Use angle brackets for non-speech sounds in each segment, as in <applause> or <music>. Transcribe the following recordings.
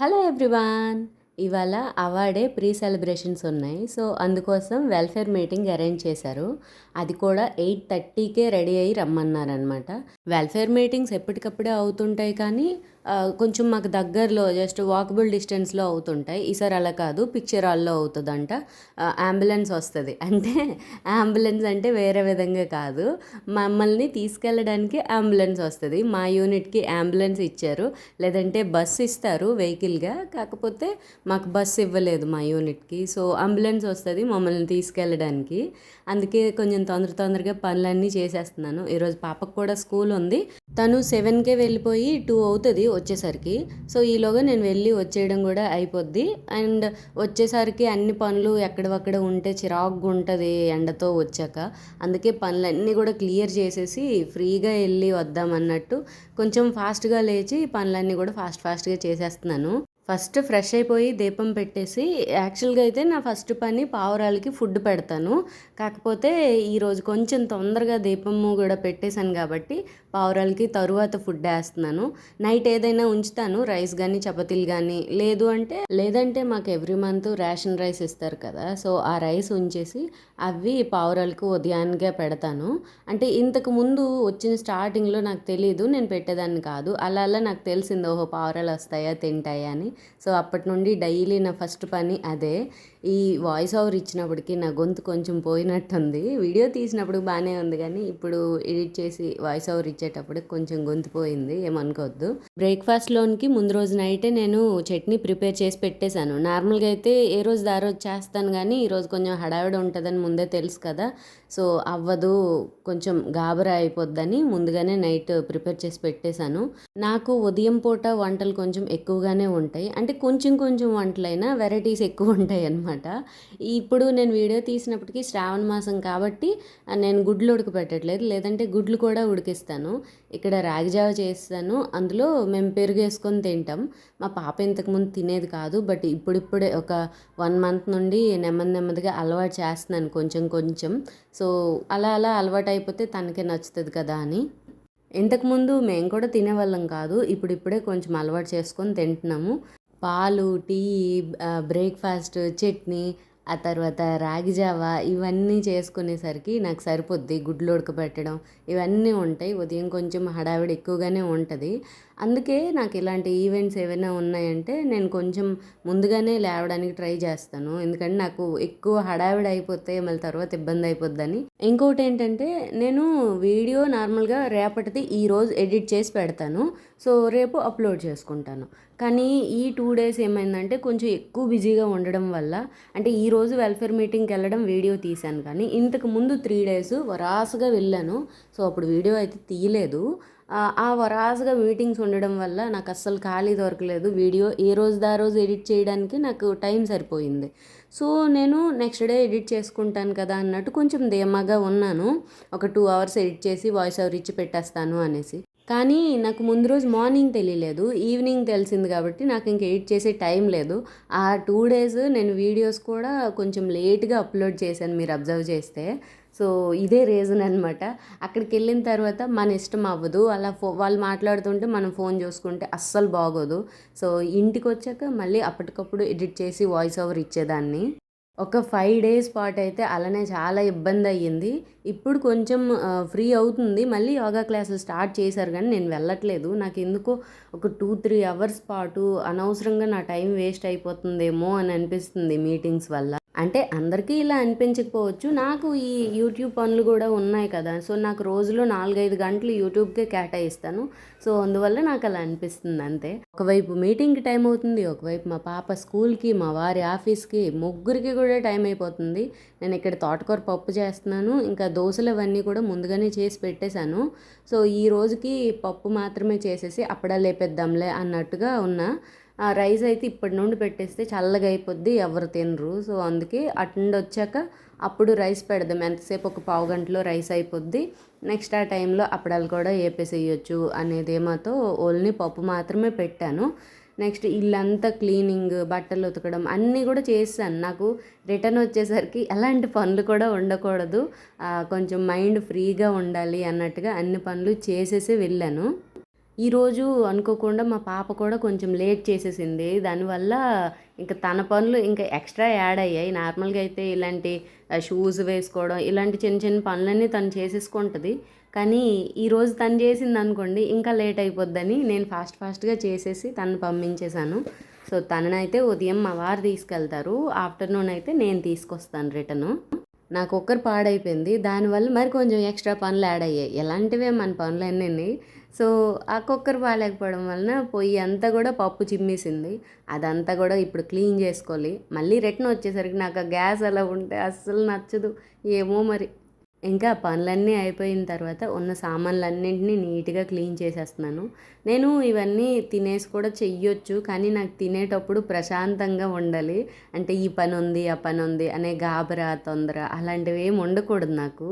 Hello everyone ఇవాళ అవార్డే pre celebrations ఉన్నాయి. సో అందుకోసం వెల్ఫేర్ మీటింగ్ అరేంజ్ చేశారు. అది కూడా ఎయిట్ థర్టీకే రెడీ అయ్యి రమ్మన్నారనమాట వెల్ఫేర్ మీటింగ్స్ ఎప్పటికప్పుడే అవుతుంటాయి కానీ కొంచెం మాకు దగ్గరలో జస్ట్ వాకబుల్ డిస్టెన్స్లో అవుతుంటాయి. ఈసారి అలా కాదు పిక్చర్ హాల్లో అవుతుందంట. అంబులెన్స్ వస్తుంది. అంటే అంబులెన్స్ అంటే వేరే విధంగా కాదు. మమ్మల్ని తీసుకెళ్ళడానికి అంబులెన్స్ వస్తుంది. మా యూనిట్కి అంబులెన్స్ ఇచ్చారు. లేదంటే బస్ ఇస్తారు వెహికల్గా. కాకపోతే మాకు బస్సు ఇవ్వలేదు మా యూనిట్కి. సో అంబులెన్స్ వస్తుంది మమ్మల్ని తీసుకెళ్ళడానికి. అందుకే కొంచెం తొందర తొందరగా పనులన్నీ చేసేస్తున్నాను. ఈరోజు పాపకు కూడా స్కూల్ ఉంది. తను సెవెన్కే వెళ్ళిపోయి టూ అవుతుంది వచ్చేసరికి. సో ఈలోగా నేను వెళ్ళి వచ్చేయడం కూడా అయిపోద్ది. అండ్ వచ్చేసరికి అన్ని పనులు ఎక్కడవక్కడ ఉంటే చిరాకుగా ఉంటుంది ఎండతో వచ్చాక. అందుకే పనులన్నీ కూడా క్లియర్ చేసేసి ఫ్రీగా వెళ్ళి వద్దామన్నట్టు కొంచెం ఫాస్ట్గా లేచి పనులన్నీ కూడా ఫాస్ట్ ఫాస్ట్గా చేసేస్తున్నాను. ఫస్ట్ ఫ్రెష్ అయిపోయి దీపం పెట్టేసి యాక్చువల్గా అయితే నా ఫస్ట్ పని పావురాలకి ఫుడ్ పెడతాను. కాకపోతే ఈరోజు కొంచెం తొందరగా దీపము కూడా పెట్టేశాను కాబట్టి పావురాలకి తరువాత ఫుడ్ వేస్తున్నాను. నైట్ ఏదైనా ఉంచుతాను రైస్ కానీ చపాతీలు కానీ లేదు అంటే లేదంటే మాకు ఎవ్రీ మంత్ రేషన్ రైస్ ఇస్తారు కదా సో ఆ రైస్ ఉంచేసి అవి పావురాలకు ఉదయానికే పెడతాను. అంటే ఇంతకు ముందు వచ్చిన స్టార్టింగ్లో నాకు తెలియదు నేను పెట్టేదాన్ని కాదు. అలా అలా నాకు తెలిసింది ఓహో పావురాలు వస్తాయా తింటాయా అని. సో అప్పటి నుండి డైలీ నా ఫస్ట్ పని అదే. ఈ వాయిస్ ఓవర్ ఇచ్చినప్పటికి నా గొంతు కొంచెం పోయినట్టుంది. వీడియో తీసినప్పుడు బాగానే ఉంది కానీ ఇప్పుడు ఎడిట్ చేసి వాయిస్ ఓవర్ ఇచ్చేటప్పుడు కొంచెం గొంతు పోయింది. ఏమనుకోవద్దు. బ్రేక్ఫాస్ట్లోనికి ముందు రోజు నైటే నేను చట్నీ ప్రిపేర్ చేసి పెట్టేశాను. నార్మల్గా అయితే ఏ రోజు దా రోజు చేస్తాను కానీ ఈరోజు కొంచెం హడావిడి ఉంటుందని ముందే తెలుసు కదా. సో అవ్వదు కొంచెం గాబరా అయిపోద్దని ముందుగానే నైట్ ప్రిపేర్ చేసి పెట్టేశాను. నాకు ఉదయం పూట వంటలు కొంచెం ఎక్కువగానే ఉంటాయి. అంటే కొంచెం కొంచెం వంటలైనా వెరైటీస్ ఎక్కువ ఉంటాయి అన్నమాట ఇప్పుడు నేను వీడియో తీసినప్పటికీ శ్రావణ మాసం కాబట్టి నేను గుడ్లు ఉడకపెట్టట్లేదు. లేదంటే గుడ్లు కూడా ఉడికిస్తాను. ఇక్కడ రాగిజావ చేస్తాను. అందులో మేము పెరుగు వేసుకొని తింటాం. మా పాప ఇంతకుముందు తినేది కాదు. బట్ ఇప్పుడిప్పుడే ఒక వన్ మంత్ నుండి నెమ్మది నెమ్మదిగా అలవాటు చేస్తున్నాను కొంచెం కొంచెం. సో అలా అలా అలవాటు అయిపోతే తనకే నచ్చుతుంది కదా అని. ఇంతకుముందు మేము కూడా తినేవాళ్ళం కాదు. ఇప్పుడిప్పుడే కొంచెం అలవాటు చేసుకొని తింటున్నాము. పాలు టీ బ్రేక్ఫాస్ట్ చట్నీ ఆ తర్వాత రాగి జావా ఇవన్నీ చేసుకునేసరికి నాకు సరిపోద్ది గుడ్లు ఉడకబెట్టడం. ఇవన్నీ ఉంటాయి ఉదయం కొంచెం హడావిడి ఎక్కువగానే ఉంటుంది. అందుకే నాకు ఇలాంటి ఈవెంట్స్ ఏవైనా ఉన్నాయంటే నేను కొంచెం ముందుగానే లేవడానికి ట్రై చేస్తాను. ఎందుకంటే నాకు ఎక్కువ హడావిడి అయిపోతే మళ్ళీ తర్వాత ఇబ్బంది అయిపోద్దని. ఇంకోటి ఏంటంటే నేను వీడియో నార్మల్గా రేపటిది ఈరోజు ఎడిట్ చేసి పెడతాను. సో రేపు అప్లోడ్ చేసుకుంటాను. కానీ ఈ టూ డేస్ ఏమైందంటే కొంచెం ఎక్కువ బిజీగా ఉండడం వల్ల అంటే ఈ రోజు వెల్ఫేర్ మీటింగ్కి వెళ్ళడం వీడియో తీశాను. కానీ ఇంతకు ముందు త్రీ డేస్ వరాసుగా వెళ్ళాను. సో అప్పుడు వీడియో అయితే తీయలేదు. ఆ, వరాజ్గా వరాసుగా మీటింగ్స్ ఉండడం వల్ల నాకు అస్సలు ఖాళీ దొరకలేదు. వీడియో ఏ రోజు దా రోజు ఎడిట్ చేయడానికి నాకు టైం సరిపోయింది. సో నేను నెక్స్ట్ డే ఎడిట్ చేసుకుంటాను కదా అన్నట్టు కొంచెం ధీమాగా ఉన్నాను. ఒక టూ అవర్స్ ఎడిట్ చేసి వాయిస్ ఓవర్ ఇచ్చి పెట్టేస్తాను అనేసి. కానీ నాకు ముందు రోజు మార్నింగ్ తెలియలేదు. ఈవినింగ్ తెలిసింది కాబట్టి నాకు ఇంక ఎడిట్ చేసే టైం లేదు. ఆ టూ డేస్ నేను వీడియోస్ కూడా కొంచెం లేట్గా అప్లోడ్ చేశాను మీరు అబ్జర్వ్ చేస్తే. సో ఇదే రీజన్ అనమాట అక్కడికి వెళ్ళిన తర్వాత మన ఇష్టం అవ్వదు. అలా ఫో వాళ్ళు మాట్లాడుతుంటే మనం ఫోన్ చూసుకుంటే అస్సలు బాగోదు. సో ఇంటికి వచ్చాక మళ్ళీ అప్పటికప్పుడు ఎడిట్ చేసి వాయిస్ ఓవర్ ఇచ్చేదాన్ని. ఒక ఫైవ్ డేస్ పాటు అయితే అలానే చాలా ఇబ్బంది అయ్యింది. ఇప్పుడు కొంచెం ఫ్రీ అవుతుంది. మళ్ళీ యోగా క్లాసులు స్టార్ట్ చేశారు కానీ నేను వెళ్ళట్లేదు. నాకు ఎందుకో ఒక టూ త్రీ అవర్స్ పాటు అనవసరంగా నా టైం వేస్ట్ అయిపోతుందేమో అని అనిపిస్తుంది మీటింగ్స్ వల్ల. అంటే అందరికీ ఇలా అనిపించకపోవచ్చు. నాకు ఈ యూట్యూబ్ పనులు కూడా ఉన్నాయి కదా. సో నాకు రోజులో నాలుగైదు గంటలు యూట్యూబ్కే కేటాయిస్తాను. సో అందువల్ల నాకు అలా అనిపిస్తుంది అంతే. ఒకవైపు మీటింగ్కి టైం అవుతుంది ఒకవైపు మా పాప స్కూల్కి మా వారి ఆఫీస్కి ముగ్గురికి కూడా టైం అయిపోతుంది. నేను ఇక్కడ తోటకూర పప్పు చేస్తున్నాను ఇంకా దోశలు అవన్నీ కూడా ముందుగానే చేసి పెట్టేశాను. సో ఈ రోజుకి పప్పు మాత్రమే చేసేసి అప్పుడా లేపేద్దాంలే అన్నట్టుగా ఉన్నా. రైస్ అయితే ఇప్పటి నుండి పెట్టేస్తే చల్లగా అయిపోద్ది ఎవరు తినరు. సో అందుకే అటుండి వచ్చాక అప్పుడు రైస్ పెడదాం. ఎంతసేపు ఒక పావు గంటలో రైస్ అయిపోద్ది. నెక్స్ట్ ఆ టైంలో అప్పడాలు కూడా వేపేసేయచ్చు అనేది ఏమాతో ఓన్లీ పప్పు మాత్రమే పెట్టాను. నెక్స్ట్ ఇల్లంతా క్లీనింగ్ బట్టలు ఉతకడం అన్నీ కూడా చేస్తాను నాకు రిటర్న్ వచ్చేసరికి ఎలాంటి పనులు కూడా ఉండకూడదు. కొంచెం మైండ్ ఫ్రీగా ఉండాలి అన్నట్టుగా అన్ని పనులు చేసేసి వెళ్ళాను. ఈరోజు అనుకోకుండా మా పాప కూడా కొంచెం లేట్ చేసేసింది. దానివల్ల ఇంకా తన పనులు ఇంకా ఎక్స్ట్రా యాడ్ అయ్యాయి. నార్మల్గా అయితే ఇలాంటి షూస్ వేసుకోవడం ఇలాంటి చిన్న చిన్న పనులన్నీ తను చేసేసుకుంటుంది. కానీ ఈరోజు తను చేసింది అనుకోండి ఇంకా లేట్ అయిపోద్దని నేను ఫాస్ట్ ఫాస్ట్గా చేసేసి తను పంపించేశాను. సో తననైతే ఉదయం మా వారు తీసుకెళ్తారు. ఆఫ్టర్నూన్ అయితే నేను తీసుకొస్తాను రిటర్ను నాకు ఒక్కరు పాడైపోయింది. దానివల్ల మరి కొంచెం ఎక్స్ట్రా పనులు యాడ్ అయ్యాయి. ఎలాంటివే మన పనులు అన్నీ సో ఆ కుక్కర్ బాగాలేకపోవడం వలన పొయ్యి అంతా కూడా పప్పు చిమ్మేసింది. అదంతా కూడా ఇప్పుడు క్లీన్ చేసుకోవాలి. మళ్ళీ రిటర్న్ వచ్చేసరికి నాకు ఆ గ్యాస్ అలా ఉంటే అస్సలు నచ్చదు. ఏమో మరి. ఇంకా పనులన్నీ అయిపోయిన తర్వాత ఉన్న సామాన్లన్నింటినీ నీట్గా క్లీన్ చేసేస్తున్నాను. నేను ఇవన్నీ తినేసి కూడా చెయ్యొచ్చు కానీ నాకు తినేటప్పుడు ప్రశాంతంగా ఉండాలి. అంటే ఈ పని ఉంది ఆ పని ఉంది అనే గాబరా తొందర అలాంటివి ఏమి ఉండకూడదు నాకు.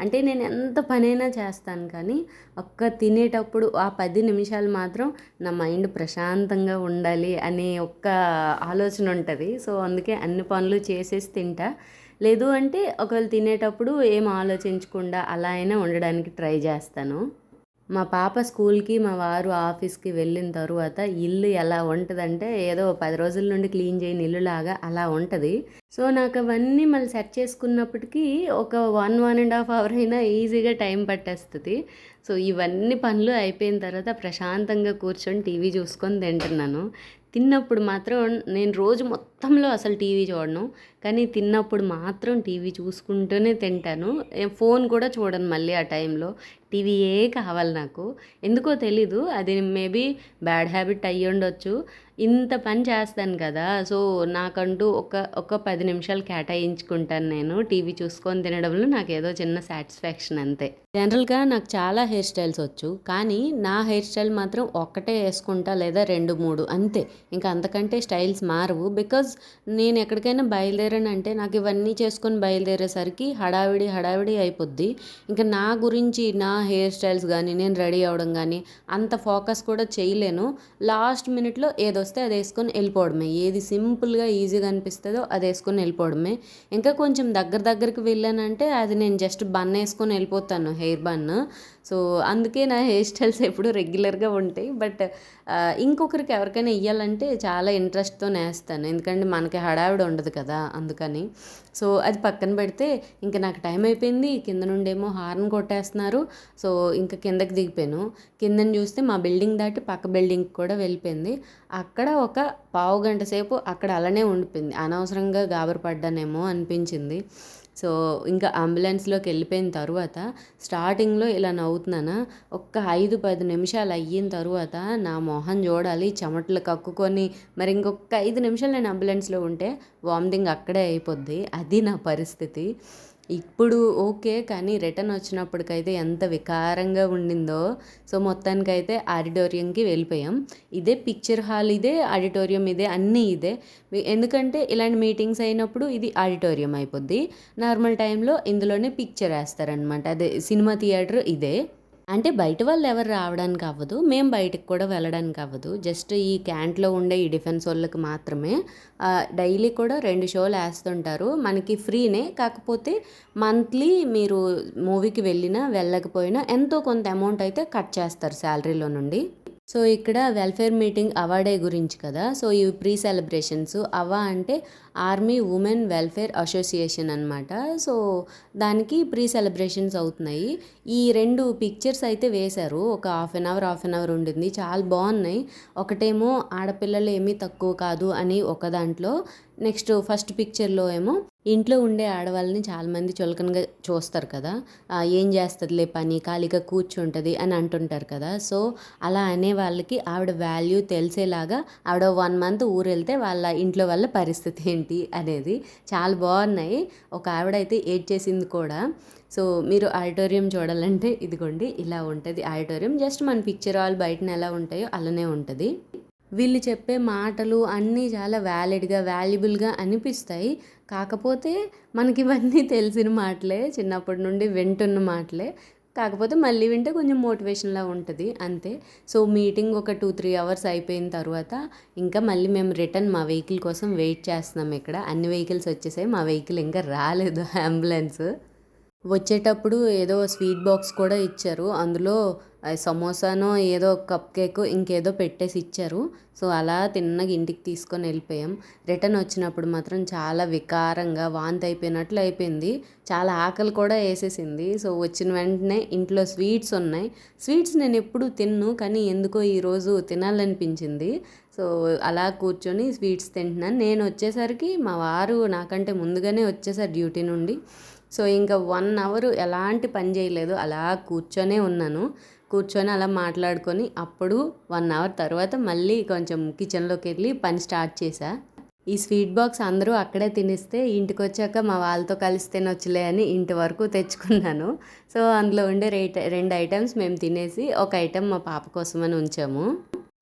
అంటే నేను ఎంత పనైనా చేస్తాను కానీ ఒక్క తినేటప్పుడు ఆ పది నిమిషాలు మాత్రం నా మైండ్ ప్రశాంతంగా ఉండాలి అనే ఒక్క ఆలోచన ఉంటుంది. సో అందుకే అన్ని పనులు చేసేసి తింటా. లేదు అంటే ఒకవేళ తినేటప్పుడు ఏం ఆలోచించకుండా అలా అయినా ఉండడానికి ట్రై చేస్తాను. మా పాప స్కూల్కి మా వారు ఆఫీస్కి వెళ్ళిన తర్వాత ఇల్లు ఎలా ఉంటుందంటే ఏదో పది రోజుల నుండి క్లీన్ చేయని ఇల్లులాగా అలా ఉంటుంది. సో నాకు అవన్నీ మళ్ళీ సెట్ చేసుకున్నప్పటికీ ఒక one one and half hour అయినా ఈజీగా టైం పట్టేస్తుంది. సో ఇవన్నీ పనులు అయిపోయిన తర్వాత ప్రశాంతంగా కూర్చొని టీవీ చూసుకొని తింటున్నాను. తిన్నప్పుడు మాత్రం నేను రోజు మొత్తం మొత్తంలో అసలు టీవీ చూడను. కానీ తిన్నప్పుడు మాత్రం టీవీ చూసుకుంటూనే తింటాను. ఫోన్ కూడా చూడను మళ్ళీ ఆ టైంలో. టీవీయే కావాలి నాకు. ఎందుకో తెలీదు. అది మేబీ బ్యాడ్ హ్యాబిట్ అయ్యి ఉండొచ్చు. ఇంత పని చేస్తాను కదా. సో నాకంటూ ఒక ఒక పది నిమిషాలు కేటాయించుకుంటాను నేను టీవీ చూసుకొని తినడంలో. నాకు ఏదో చిన్న సాటిస్ఫాక్షన్ అంతే. జనరల్గా నాకు చాలా హెయిర్ స్టైల్స్ వచ్చు. కానీ నా హెయిర్ స్టైల్ మాత్రం ఒక్కటే వేసుకుంటా లేదా రెండు మూడు అంతే. ఇంకా అంతకంటే స్టైల్స్ మారవు. బికాజ్ నేను ఎక్కడికైనా బయలుదేరానంటే నాకు ఇవన్నీ చేసుకొని బయలుదేరేసరికి హడావిడి హడావిడి అయిపోద్ది. ఇంకా నా గురించి నా హెయిర్ స్టైల్స్ కానీ నేను రెడీ అవ్వడం కానీ అంత ఫోకస్ కూడా చేయలేను. లాస్ట్ మినిట్లో ఏదొస్తే అది వేసుకొని వెళ్ళిపోవడమే. ఏది సింపుల్గా ఈజీగా అనిపిస్తుందో అది వేసుకొని వెళ్ళిపోవడమే. ఇంకా కొంచెం దగ్గర దగ్గరికి వెళ్ళానంటే అది నేను జస్ట్ బన్ వేసుకొని వెళ్ళిపోతాను హెయిర్ బన్. సో అందుకే నా హెయిర్ స్టైల్స్ ఎప్పుడు రెగ్యులర్గా ఉంటాయి. బట్ ఇంకొకరికి ఎవరికైనా ఇవ్వాలంటే చాలా ఇంట్రెస్ట్తో నేస్తాను ఎందుకంటే మనకి హడావిడ ఉండదు కదా అందుకని. సో అది పక్కన పెడితే ఇంకా నాకు టైం అయిపోయింది. కింద నుండేమో హార్న్ కొట్టేస్తున్నారు. సో ఇంకా కిందకి దిగిపోయాను. కిందని చూస్తే మా బిల్డింగ్ దాటి పక్క బిల్డింగ్కి కూడా వెళ్ళిపోయింది. అక్కడ ఒక పావు గంట సేపు అక్కడ అలానే ఉండిపోయింది. అనవసరంగా గాబరపడ్డానేమో అనిపించింది. సో ఇంకా అంబులెన్స్లోకి వెళ్ళిపోయిన తర్వాత స్టార్టింగ్లో ఇలా నవ్వుతున్నానా ఒక్క ఐదు పది నిమిషాలు అయిన తర్వాత నా మొహం చూడాలి చెమటలు కక్కుకొని మరి ఇంకొక ఐదు నిమిషాలు నేను అంబులెన్స్లో ఉంటే వామిటింగ్ అక్కడే అయిపోద్ది. అది నా పరిస్థితి. ఇప్పుడు ఓకే కానీ రిటర్న్ వచ్చినప్పటికైతే ఎంత వికారంగా ఉండిందో. సో మొత్తానికైతే ఆడిటోరియంకి వెళ్ళిపోయాం. ఇదే పిక్చర్ హాల్ ఇదే ఆడిటోరియం ఇదే అన్నీ ఇదే. ఎందుకంటే ఇలాంటి మీటింగ్స్ అయినప్పుడు ఇది ఆడిటోరియం అయిపోద్ది. నార్మల్ టైంలో ఇందులోనే పిక్చర్ వేస్తారనమాట అదే సినిమా థియేటర్ ఇదే. అంటే బయట వాళ్ళు ఎవరు రావడానికి అవ్వదు మేము బయటకు కూడా వెళ్ళడానికి అవ్వదు. జస్ట్ ఈ క్యాంట్లో ఉండే ఈ డిఫెన్స్ వాళ్ళకి మాత్రమే. డైలీ కూడా రెండు షోలు వేస్తుంటారు. మనకి ఫ్రీనే కాకపోతే మంత్లీ మీరు మూవీకి వెళ్ళినా వెళ్ళకపోయినా ఎంతో కొంత అమౌంట్ అయితే కట్ చేస్తారు శాలరీలో నుండి. సో ఇక్కడ వెల్ఫేర్ మీటింగ్ అవార్డే గురించి కదా. సో ఇవి ప్రీ సెలబ్రేషన్స్ అవా అంటే ఆర్మీ ఉమెన్ వెల్ఫేర్ అసోసియేషన్ అనమాట సో దానికి ప్రీ సెలబ్రేషన్స్ అవుతున్నాయి. ఈ రెండు పిక్చర్స్ అయితే వేశారు. ఒక half an hour half an hour ఉండింది. చాలా బాగున్నాయి. ఒకటేమో ఆడపిల్లలు ఏమీ తక్కువ కాదు అని ఒక దాంట్లో నెక్స్ట్ ఫస్ట్ పిక్చర్లో ఏమో ఇంట్లో ఉండే ఆడవాళ్ళని చాలామంది చులకనగా చూస్తారు కదా. ఏం చేస్తుందిలే పని ఖాళీగా కూర్చుంటుంది అని అంటుంటారు కదా. సో అలా అనే వాళ్ళకి ఆవిడ వాల్యూ తెలిసేలాగా ఆవిడ వన్ మంత్ ఊరు వెళ్తే వాళ్ళ ఇంట్లో వాళ్ళ పరిస్థితి ఏంటి అనేది చాలా బాగున్నాయి. ఒక ఆవిడ అయితే ఏడ్ చేసింది కూడా. సో మీరు ఆడిటోరియం చూడాలంటే ఇదిగోండి ఇలా ఉంటుంది. ఆడిటోరియం జస్ట్ మన పిక్చర్ హాల్ బయటన ఎలా ఉంటాయో అలానే ఉంటుంది. వీళ్ళు చెప్పే మాటలు అన్నీ చాలా వ్యాలిడ్గా వాల్యుబుల్గా అనిపిస్తాయి. కాకపోతే మనకి ఇవన్నీ తెలిసిన మాటలే చిన్నప్పటి నుండి వింటున్న మాటలే. కాకపోతే మళ్ళీ వింటే కొంచెం మోటివేషన్లా ఉంటుంది అంతే. సో మీటింగ్ ఒక టూ త్రీ అవర్స్ అయిపోయిన తర్వాత ఇంకా మళ్ళీ మేము రిటర్న్ మా వెహికల్ కోసం వెయిట్ చేస్తున్నాం ఇక్కడ. అన్ని వెహికల్స్ వచ్చేసాయి మా వెహికల్ ఇంకా రాలేదు <laughs> అంబులెన్స్ వచ్చేటప్పుడు ఏదో స్వీట్ బాక్స్ కూడా ఇచ్చారు. అందులో సమోసానో ఏదో కప్ కేక్ ఇంకేదో పెట్టేసి ఇచ్చారు. సో అలా తిన్నగా ఇంటికి తీసుకొని వెళ్ళిపోయాం. రిటర్న్ వచ్చినప్పుడు మాత్రం చాలా వికారంగా వాంతి అయిపోయినట్లు అయిపోయింది. చాలా ఆకలి కూడా వేసేసింది. సో వచ్చిన వెంటనే ఇంట్లో స్వీట్స్ ఉన్నాయి. స్వీట్స్ నేను ఎప్పుడు తిన్ను కానీ ఎందుకో ఈరోజు తినాలనిపించింది. సో అలా కూర్చొని స్వీట్స్ తింటున్నాను. నేను వచ్చేసరికి మా వారు నాకంటే ముందుగానే వచ్చేసారు డ్యూటీ నుండి. సో ఇంకా వన్ అవర్ ఎలాంటి పని చేయలేదు. అలా కూర్చొనే ఉన్నాను. కూర్చొని అలా మాట్లాడుకొని అప్పుడు వన్ అవర్ తర్వాత మళ్ళీ కొంచెం కిచెన్లోకి వెళ్ళి పని స్టార్ట్ చేశా. ఈ స్వీట్ బాక్స్ అందరూ అక్కడే తినిస్తే ఇంటికి వచ్చాక మా వాళ్ళతో కలిసి తినొచ్చులే అని ఇంటి వరకు తెచ్చుకున్నాను. సో అందులో ఉండే రేట్ రెండు ఐటమ్స్ మేము తినేసి ఒక ఐటెం మా పాప కోసమని ఉంచాము.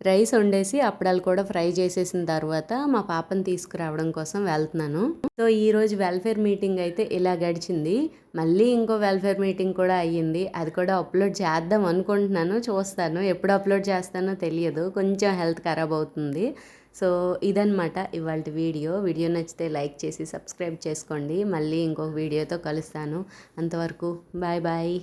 రైస్ వండేసి అప్పడాలు కూడా ఫ్రై చేసేసిన తర్వాత మా పాపని తీసుకురావడం కోసం వెళ్తున్నాను. సో ఈరోజు వెల్ఫేర్ మీటింగ్ అయితే ఇలా గడిచింది. మళ్ళీ ఇంకో వెల్ఫేర్ మీటింగ్ కూడా అయ్యింది. అది కూడా అప్లోడ్ చేద్దాం అనుకుంటున్నాను. చూస్తాను. ఎప్పుడు అప్లోడ్ చేస్తానో తెలియదు. కొంచెం హెల్త్ ఖరాబ్ అవుతుంది. సో ఇదనమాట ఇవాళ వీడియో. వీడియో నచ్చితే లైక్ చేసి సబ్స్క్రైబ్ చేసుకోండి. మళ్ళీ ఇంకొక వీడియోతో కలుస్తాను. అంతవరకు బాయ్ బాయ్.